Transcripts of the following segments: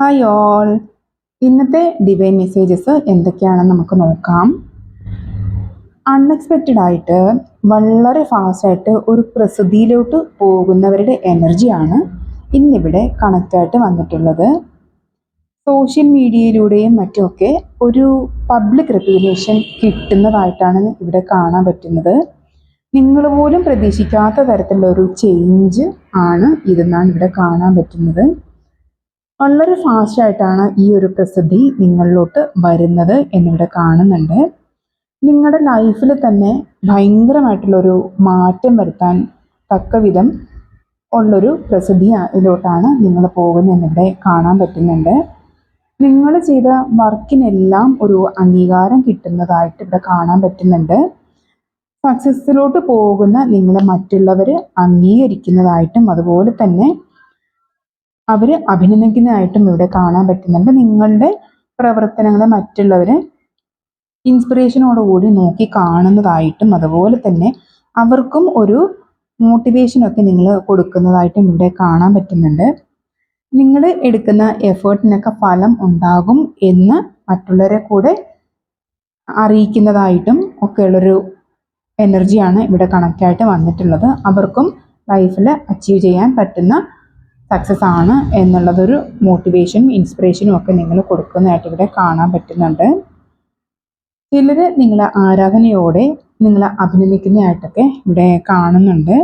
Hi all ഇന്നത്തെ divine messages എന്തൊക്കെയാണെന്ന് നമുക്ക് നോക്കാം. അൺഎക്സ്പെക്റ്റഡ് ആയിട്ട് വളരെ ഫാസ്റ്റായിട്ട് ഒരു പ്രസിദ്ധിയിലോട്ട് പോകുന്നവരുടെ എനർജിയാണ് ഇന്നിവിടെ കണക്റ്റായിട്ട് വന്നിട്ടുള്ളത്. സോഷ്യൽ മീഡിയയിലൂടെയും മറ്റുമൊക്കെ ഒരു പബ്ലിക് റെപ്യൂട്ടേഷൻ കിട്ടുന്നതായിട്ടാണ് ഇവിടെ കാണാൻ പറ്റുന്നത്. നിങ്ങൾ പോലും പ്രതീക്ഷിക്കാത്ത തരത്തിലുള്ള ഒരു ചേഞ്ച് ആണ് ഇതെന്നാണ് ഇവിടെ കാണാൻ പറ്റുന്നത്. വളരെ ഫാസ്റ്റായിട്ടാണ് ഈ ഒരു പ്രസിദ്ധി നിങ്ങളിലോട്ട് വരുന്നത് എന്നിവിടെ കാണുന്നുണ്ട്. നിങ്ങളുടെ ലൈഫിൽ തന്നെ ഭയങ്കരമായിട്ടുള്ളൊരു മാറ്റം വരുത്താൻ തക്ക വിധം ഉള്ളൊരു പ്രസിദ്ധിയിലോട്ടാണ് നിങ്ങൾ പോകുന്നത് എന്നിവിടെ കാണാൻ പറ്റുന്നുണ്ട്. നിങ്ങൾ ചെയ്ത വർക്കിനെല്ലാം ഒരു അംഗീകാരം കിട്ടുന്നതായിട്ട് ഇവിടെ കാണാൻ പറ്റുന്നുണ്ട്. സക്സസ്സിലോട്ട് പോകുന്ന നിങ്ങളെ മറ്റുള്ളവർ അംഗീകരിക്കുന്നതായിട്ടും അതുപോലെ തന്നെ അവർ അഭിനന്ദിക്കുന്നതായിട്ടും ഇവിടെ കാണാൻ പറ്റുന്നുണ്ട്. നിങ്ങളുടെ പ്രവർത്തനങ്ങളെ മറ്റുള്ളവരെ ഇൻസ്പിറേഷനോടുകൂടി നോക്കി കാണുന്നതായിട്ടും അതുപോലെ തന്നെ അവർക്കും ഒരു മോട്ടിവേഷനൊക്കെ നിങ്ങൾ കൊടുക്കുന്നതായിട്ടും ഇവിടെ കാണാൻ പറ്റുന്നുണ്ട്. നിങ്ങൾ എടുക്കുന്ന എഫേർട്ടിനൊക്കെ ഫലം ഉണ്ടാകും എന്ന് മറ്റുള്ളവരെ കൂടെ അറിയിക്കുന്നതായിട്ടും ഒക്കെയുള്ളൊരു എനർജിയാണ് ഇവിടെ കണക്റ്റായിട്ട് വന്നിട്ടുള്ളത്. അവർക്കും ലൈഫിൽ അച്ചീവ് ചെയ്യാൻ പറ്റുന്ന സക്സസ് ആണ് എന്നുള്ളതൊരു മോട്ടിവേഷനും ഇൻസ്പിറേഷനും ഒക്കെ നിങ്ങൾ കൊടുക്കുന്നതായിട്ട് ഇവിടെ കാണാൻ പറ്റുന്നുണ്ട്. ചിലർ നിങ്ങളെ ആരാധനയോടെ നിങ്ങളെ അഭിനന്ദിക്കുന്നതായിട്ടൊക്കെ ഇവിടെ കാണുന്നുണ്ട്.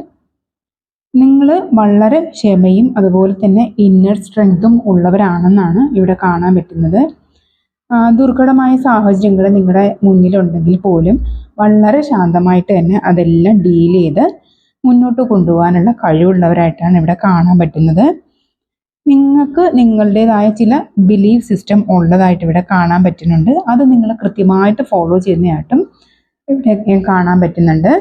നിങ്ങൾ വളരെ ക്ഷമയും അതുപോലെ തന്നെ ഇന്നർ സ്ട്രെങ്തും ഉള്ളവരാണെന്നാണ് ഇവിടെ കാണാൻ പറ്റുന്നത്. ദുർഘടമായ സാഹചര്യങ്ങൾ നിങ്ങളുടെ മുന്നിലുണ്ടെങ്കിൽ പോലും വളരെ ശാന്തമായിട്ട് തന്നെ അതെല്ലാം ഡീൽ ചെയ്ത് മുന്നോട്ട് കൊണ്ടുപോകാനുള്ള കഴിവുള്ളവരായിട്ടാണ് ഇവിടെ കാണാൻ പറ്റുന്നത്. നിങ്ങൾക്ക് നിങ്ങളുടേതായ ചില ബിലീഫ് സിസ്റ്റം ഉള്ളതായിട്ട് ഇവിടെ കാണാൻ പറ്റുന്നുണ്ട്. അത് നിങ്ങൾ കൃത്യമായിട്ട് ഫോളോ ചെയ്യുന്നതായിട്ടും ഇവിടെ കാണാൻ പറ്റുന്നുണ്ട്.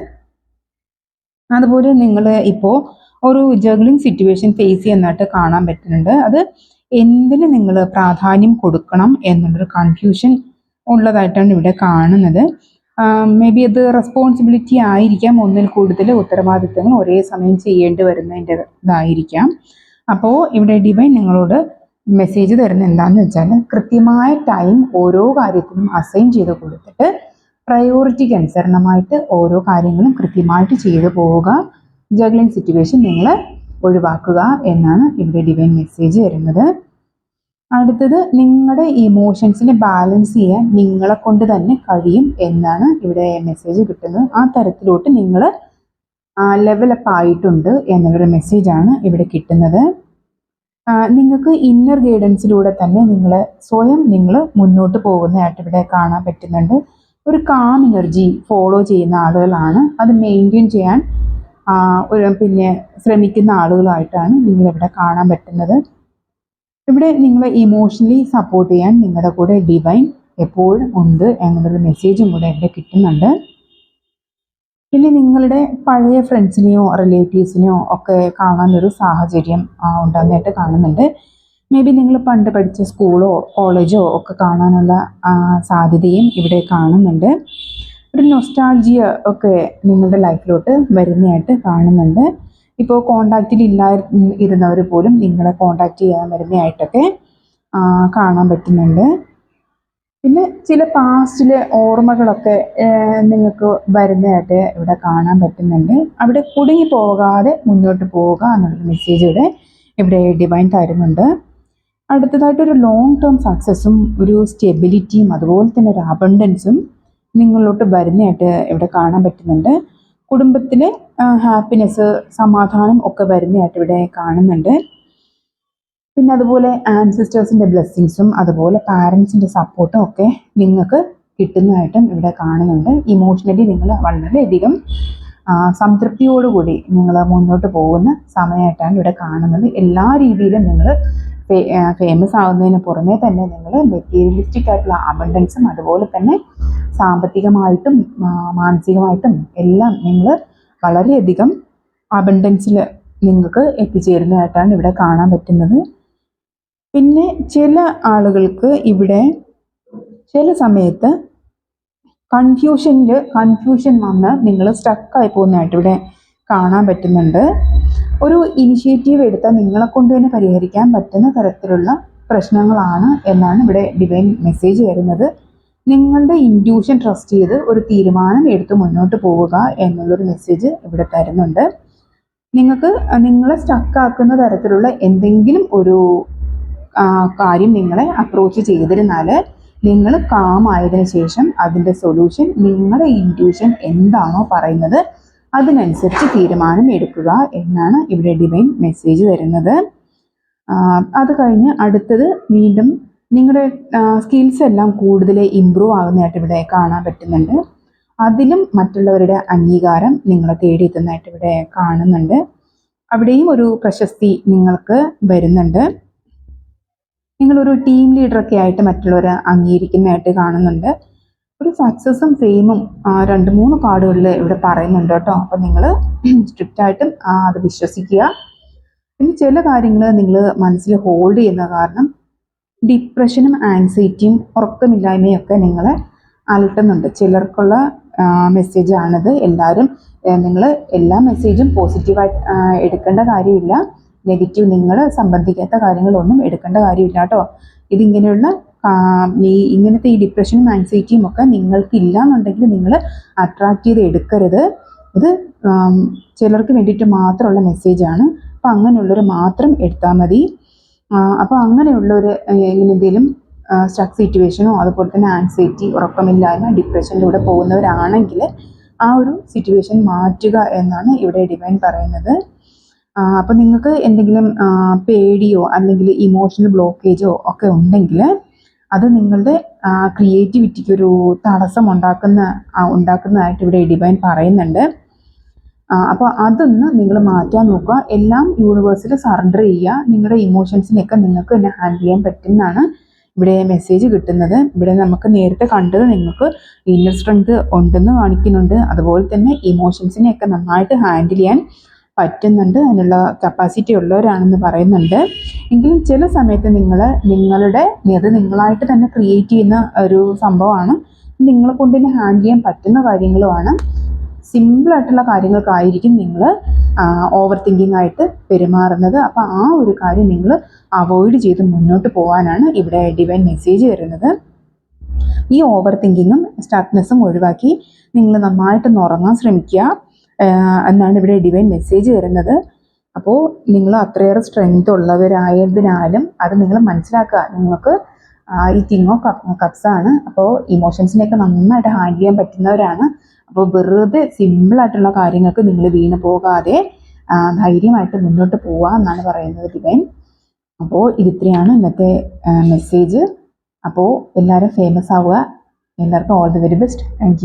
അതുപോലെ നിങ്ങൾ ഇപ്പോൾ ഒരു ജഗ്ലിംഗ് സിറ്റുവേഷൻ ഫേസ് ചെയ്യുന്നതായിട്ട് കാണാൻ പറ്റുന്നുണ്ട്. അത് എന്തിന് നിങ്ങൾ പ്രാധാന്യം കൊടുക്കണം എന്നുള്ളൊരു കൺഫ്യൂഷൻ ഉള്ളതായിട്ടാണ് ഇവിടെ കാണുന്നത്. മേ ബി അത് റെസ്പോൺസിബിലിറ്റി ആയിരിക്കാം. ഒന്നിൽ കൂടുതൽ ഉത്തരവാദിത്തങ്ങൾ ഒരേ സമയം ചെയ്യേണ്ടി വരുന്നതിന്റെ ഇതായിരിക്കാം. അപ്പോൾ ഇവിടെ ഡിവൈൻ നിങ്ങളോട് മെസ്സേജ് തരുന്ന എന്താണെന്ന് വെച്ചാൽ കൃത്യമായ ടൈം ഓരോ കാര്യത്തിനും അസൈൻ ചെയ്ത് കൊടുത്തിട്ട് പ്രയോറിറ്റിക്ക് അനുസരണമായിട്ട് ഓരോ കാര്യങ്ങളും കൃത്യമായിട്ട് ചെയ്തു പോവുക. ജഗ്ലിംഗ് സിറ്റുവേഷൻ നിങ്ങൾ ഒഴിവാക്കുക എന്നാണ് ഇവിടെ ഡിവൈൻ മെസ്സേജ് വരുന്നത് അടുത്തത് നിങ്ങളുടെ ഇമോഷൻസിനെ ബാലൻസ് ചെയ്യാൻ നിങ്ങളെ കൊണ്ട് തന്നെ കഴിയും എന്നാണ് ഇവിടെ മെസ്സേജ് കിട്ടുന്നത്. ആ തരത്തിലോട്ട് നിങ്ങൾ ലെവലപ്പ് ആയിട്ടുണ്ട് എന്നുള്ളൊരു മെസ്സേജാണ് ഇവിടെ കിട്ടുന്നത്. നിങ്ങൾക്ക് ഇന്നർ ഗൈഡൻസിലൂടെ തന്നെ നിങ്ങൾ സ്വയം നിങ്ങൾ മുന്നോട്ട് പോകുന്നതായിട്ട് ഇവിടെ കാണാൻ പറ്റുന്നുണ്ട്. ഒരു കാം എനർജി ഫോളോ ചെയ്യുന്ന ആളുകളാണ്. അത് മെയിന്റെയിൻ ചെയ്യാൻ ഒരു പിന്നെ ശ്രമിക്കുന്ന ആളുകളായിട്ടാണ് നിങ്ങളിവിടെ കാണാൻ പറ്റുന്നത്. ഇവിടെ നിങ്ങളെ ഇമോഷണലി സപ്പോർട്ട് ചെയ്യാൻ നിങ്ങളുടെ കൂടെ ഡിവൈൻ എപ്പോഴും ഉണ്ട് എന്നുള്ളൊരു മെസ്സേജും കൂടെ ഇവിടെ കിട്ടുന്നുണ്ട്. പിന്നെ നിങ്ങളുടെ പഴയ ഫ്രണ്ട്സിനെയോ റിലേറ്റീവ്സിനെയോ ഒക്കെ കാണാനൊരു സാഹചര്യം ഉണ്ടാകുന്നതായിട്ട് കാണുന്നുണ്ട്. മേ ബി നിങ്ങൾ പണ്ട് പഠിച്ച സ്കൂളോ കോളേജോ ഒക്കെ കാണാനുള്ള സാധ്യതയും ഇവിടെ കാണുന്നുണ്ട്. ഒരു നൊസ്റ്റാൾജിയ ഒക്കെ നിങ്ങളുടെ ലൈഫിലോട്ട് വരുന്നതായിട്ട് കാണുന്നുണ്ട്. ഇപ്പോൾ കോണ്ടാക്റ്റിൽ ഇല്ലാ ഇരുന്നവർ പോലും നിങ്ങളെ കോണ്ടാക്ട് ചെയ്യാൻ വരുന്നതായിട്ടൊക്കെ കാണാൻ പറ്റുന്നുണ്ട്. പിന്നെ ചില പാസ്റ്റിലെ ഓർമ്മകളൊക്കെ നിങ്ങൾക്ക് വരുന്നതായിട്ട് ഇവിടെ കാണാൻ പറ്റുന്നുണ്ട്. അവിടെ കുടുങ്ങി പോകാതെ മുന്നോട്ട് പോവുക എന്നുള്ളൊരു മെസ്സേജ് ഇവിടെ ഇവിടെ ഡിവൈൻ തരുന്നുണ്ട്. അടുത്തതായിട്ട് ഒരു ലോങ് ടേം സക്സസ്സും ഒരു സ്റ്റെബിലിറ്റിയും അതുപോലെ തന്നെ ഒരു അബണ്ടൻസും നിങ്ങളിലോട്ട് വരുന്നതായിട്ട് ഇവിടെ കാണാൻ പറ്റുന്നുണ്ട്. കുടുംബത്തിൽ ഹാപ്പിനെസ് സമാധാനം ഒക്കെ വരുന്നതായിട്ട് ഇവിടെ കാണുന്നുണ്ട്. പിന്നെ അതുപോലെ ആൻസിസ്റ്റേഴ്സിന്റെ ബ്ലെസ്സിങ്സും അതുപോലെ പാരൻസിന്റെ സപ്പോർട്ടും ഒക്കെ നിങ്ങൾക്ക് കിട്ടുന്നതായിട്ടും ഇവിടെ കാണുന്നുണ്ട്. ഇമോഷണലി നിങ്ങൾ വളരെയധികം സംതൃപ്തിയോടുകൂടി നിങ്ങൾ മുന്നോട്ട് പോകുന്ന സമയമായിട്ടാണ് ഇവിടെ കാണുന്നത്. എല്ലാ രീതിയിലും നിങ്ങൾ ഫേമസ് ആവുന്നതിന് പുറമേ തന്നെ നിങ്ങൾ മെറ്റീരിയലിസ്റ്റിക് ആയിട്ടുള്ള അബണ്ടൻസും അതുപോലെ തന്നെ സാമ്പത്തികമായിട്ടും മാനസികമായിട്ടും എല്ലാം നിങ്ങൾ വളരെയധികം അബണ്ടൻസിൽ നിങ്ങൾക്ക് എത്തിച്ചേരുന്നതായിട്ടാണ് ഇവിടെ കാണാൻ പറ്റുന്നത്. പിന്നെ ചില ആളുകൾക്ക് ഇവിടെ ചില സമയത്ത് കൺഫ്യൂഷനിൽ കൺഫ്യൂഷൻ വന്ന് നിങ്ങൾ സ്റ്റക്കായി പോകുന്നതായിട്ട് ഇവിടെ കാണാൻ പറ്റുന്നുണ്ട്. ഒരു ഇനിഷ്യേറ്റീവ് എടുത്താൽ നിങ്ങളെ കൊണ്ട് തന്നെ പരിഹരിക്കാൻ പറ്റുന്ന തരത്തിലുള്ള പ്രശ്നങ്ങളാണ് എന്നാണ് ഇവിടെ ഡിവൈൻ മെസ്സേജ് വരുന്നത്. നിങ്ങളുടെ ഇൻഡ്യൂഷൻ ട്രസ്റ്റ് ചെയ്ത് ഒരു തീരുമാനം എടുത്ത് മുന്നോട്ട് പോവുക എന്നുള്ളൊരു മെസ്സേജ് ഇവിടെ തരുന്നുണ്ട്. നിങ്ങൾക്ക് നിങ്ങളെ സ്റ്റക്കാക്കുന്ന തരത്തിലുള്ള എന്തെങ്കിലും ഒരു കാര്യം നിങ്ങളെ അപ്രോച്ച് ചെയ്തിരുന്നാൽ നിങ്ങൾ കാം ആയതിനു ശേഷം അതിന്റെ സൊല്യൂഷൻ നിങ്ങളുടെ ഇൻഡ്യൂഷൻ എന്താണോ പറയുന്നത് അതിനനുസരിച്ച് തീരുമാനം എടുക്കുക എന്നാണ് ഇവിടെ ഡിവൈൻ മെസ്സേജ് തരുന്നത്. അത് കഴിഞ്ഞ് അടുത്തത് വീണ്ടും നിങ്ങളുടെ സ്കിൽസ് എല്ലാം കൂടുതൽ ഇമ്പ്രൂവ് ആകുന്നതായിട്ട് ഇവിടെ കാണാൻ പറ്റുന്നുണ്ട്. അതിലും മറ്റുള്ളവരുടെ അംഗീകാരം നിങ്ങളെ തേടിയെത്തുന്നതായിട്ട് ഇവിടെ കാണുന്നുണ്ട്. അവിടെയും ഒരു പ്രശസ്തി നിങ്ങൾക്ക് വരുന്നുണ്ട്. നിങ്ങളൊരു ടീം ലീഡറൊക്കെ ആയിട്ട് മറ്റുള്ളവരെ അംഗീകരിക്കുന്നതായിട്ട് കാണുന്നുണ്ട്. ഒരു സക്സസും ഫെയിമും രണ്ട് മൂന്ന് കാർഡുകളിൽ ഇവിടെ പറയുന്നുണ്ട് കേട്ടോ. അപ്പം നിങ്ങൾ സ്ട്രിക്റ്റായിട്ടും അത് വിശ്വസിക്കുക. പിന്നെ ചില കാര്യങ്ങൾ നിങ്ങൾ മനസ്സിൽ ഹോൾഡ് ചെയ്യുന്ന കാരണം ഡിപ്രഷനും ആൻസൈറ്റിയും ഉറക്കമില്ലായ്മയും ഒക്കെ നിങ്ങളെ അലട്ടുന്നുണ്ട്. ചിലർക്കുള്ള മെസ്സേജ് ആണിത് എല്ലാവരും നിങ്ങൾ എല്ലാ മെസ്സേജും പോസിറ്റീവായിട്ട് എടുക്കേണ്ട കാര്യമില്ല. നെഗറ്റീവ് നിങ്ങൾ സംബന്ധിക്കാത്ത കാര്യങ്ങളൊന്നും എടുക്കേണ്ട കാര്യമില്ല കേട്ടോ. ഇതിങ്ങനെയുള്ള ഈ ഇങ്ങനത്തെ ഈ ഡിപ്രഷനും ആൻസൈറ്റിയും ഒക്കെ നിങ്ങൾക്കില്ല എന്നുണ്ടെങ്കിൽ നിങ്ങൾ അട്രാക്ട് ചെയ്ത് എടുക്കരുത്. ഇത് ചിലർക്ക് വേണ്ടിയിട്ട് മാത്രമുള്ള മെസ്സേജാണ്. അപ്പം അങ്ങനെയുള്ളവർ മാത്രം എടുത്താൽ മതി. അപ്പോൾ അങ്ങനെയുള്ള ഒരു എന്തെങ്കിലും സ്റ്റക്ക് സിറ്റുവേഷനോ അതുപോലെ തന്നെ ആൻസൈറ്റി ഉറക്കമില്ലായ്മ ഡിപ്രഷനിലൂടെ പോകുന്നവരാണെങ്കിൽ ആ ഒരു സിറ്റുവേഷൻ മാറ്റുക എന്നാണ് ഇവിടെ ഡിവൈൻ പറയുന്നത്. അപ്പോൾ നിങ്ങൾക്ക് എന്തെങ്കിലും പേടിയോ അല്ലെങ്കിൽ ഇമോഷണൽ ബ്ലോക്കേജോ ഒക്കെ ഉണ്ടെങ്കിൽ അത് നിങ്ങളുടെ ക്രിയേറ്റിവിറ്റിക്ക് ഒരു തടസ്സം ഉണ്ടാക്കുന്ന ഉണ്ടാക്കുന്നതായിട്ട് ഇവിടെ ഡിവൈൻ പറയുന്നുണ്ട്. അപ്പോൾ അതൊന്ന് നിങ്ങൾ മാറ്റാൻ നോക്കുക. എല്ലാം യൂണിവേഴ്സിൽ സറണ്ടർ ചെയ്യുക. നിങ്ങളുടെ ഇമോഷൻസിനെയൊക്കെ നിങ്ങൾക്ക് തന്നെ ഹാൻഡിൽ ചെയ്യാൻ പറ്റുന്നതാണ് ഇവിടെ മെസ്സേജ് കിട്ടുന്നത്. ഇവിടെ നമുക്ക് നേരത്തെ കണ്ടത് നിങ്ങൾക്ക് ഇന്നർ സ്ട്രെങ്ത് ഉണ്ടെന്ന് കാണിക്കുന്നുണ്ട്. അതുപോലെ തന്നെ ഇമോഷൻസിനെയൊക്കെ നന്നായിട്ട് ഹാൻഡിൽ ചെയ്യാൻ പറ്റുന്നുണ്ട്. അതിനുള്ള കപ്പാസിറ്റി ഉള്ളവരാണെന്ന് പറയുന്നുണ്ട്. എങ്കിലും ചില സമയത്ത് നിങ്ങൾ നിങ്ങളുടെ അത് നിങ്ങളായിട്ട് തന്നെ ക്രിയേറ്റ് ചെയ്യുന്ന ഒരു സംഭവമാണ്. നിങ്ങളെ കൊണ്ട് തന്നെ ഹാൻഡിൽ ചെയ്യാൻ പറ്റുന്ന കാര്യങ്ങളുമാണ്. സിമ്പിളായിട്ടുള്ള കാര്യങ്ങൾക്കായിരിക്കും നിങ്ങൾ ഓവർ തിങ്കിങ് ആയിട്ട് പെരുമാറുന്നത്. അപ്പോൾ ആ ഒരു കാര്യം നിങ്ങൾ അവോയ്ഡ് ചെയ്ത് മുന്നോട്ട് പോകാനാണ് ഇവിടെ ഡിവൈൻ മെസ്സേജ് തരുന്നത്. ഈ ഓവർ തിങ്കിങ്ങും സ്റ്റാക്നെസ്സും ഒഴിവാക്കി നിങ്ങൾ നന്നായിട്ട് ഉറങ്ങാൻ ശ്രമിക്കുക. എന്നാണ് ഇവിടെ ഡിവൈൻ മെസ്സേജ് തരുന്നത്. അപ്പോൾ നിങ്ങൾ അത്രയേറെ സ്ട്രെങ്ത് ഉള്ളവരായതിനാലും അത് നിങ്ങൾ മനസ്സിലാക്കുക. നിങ്ങൾക്ക് ഈ തിങ്ങോ കപ്സാണ് അപ്പോൾ ഇമോഷൻസിനെയൊക്കെ നന്നായിട്ട് ഹാൻഡിൽ ചെയ്യാൻ പറ്റുന്നവരാണ്. അപ്പോൾ വെറുതെ സിമ്പിളായിട്ടുള്ള കാര്യങ്ങൾക്ക് നിങ്ങൾ വീണ് പോകാതെ ധൈര്യമായിട്ട് മുന്നോട്ട് പോവുക എന്നാണ് പറയുന്നത് ദിവൻ അപ്പോൾ ഇതിത്രയാണ് ഇന്നത്തെ മെസ്സേജ് അപ്പോൾ എല്ലാവരും ഫേമസ് ആവുക. എല്ലാവർക്കും all the very best thank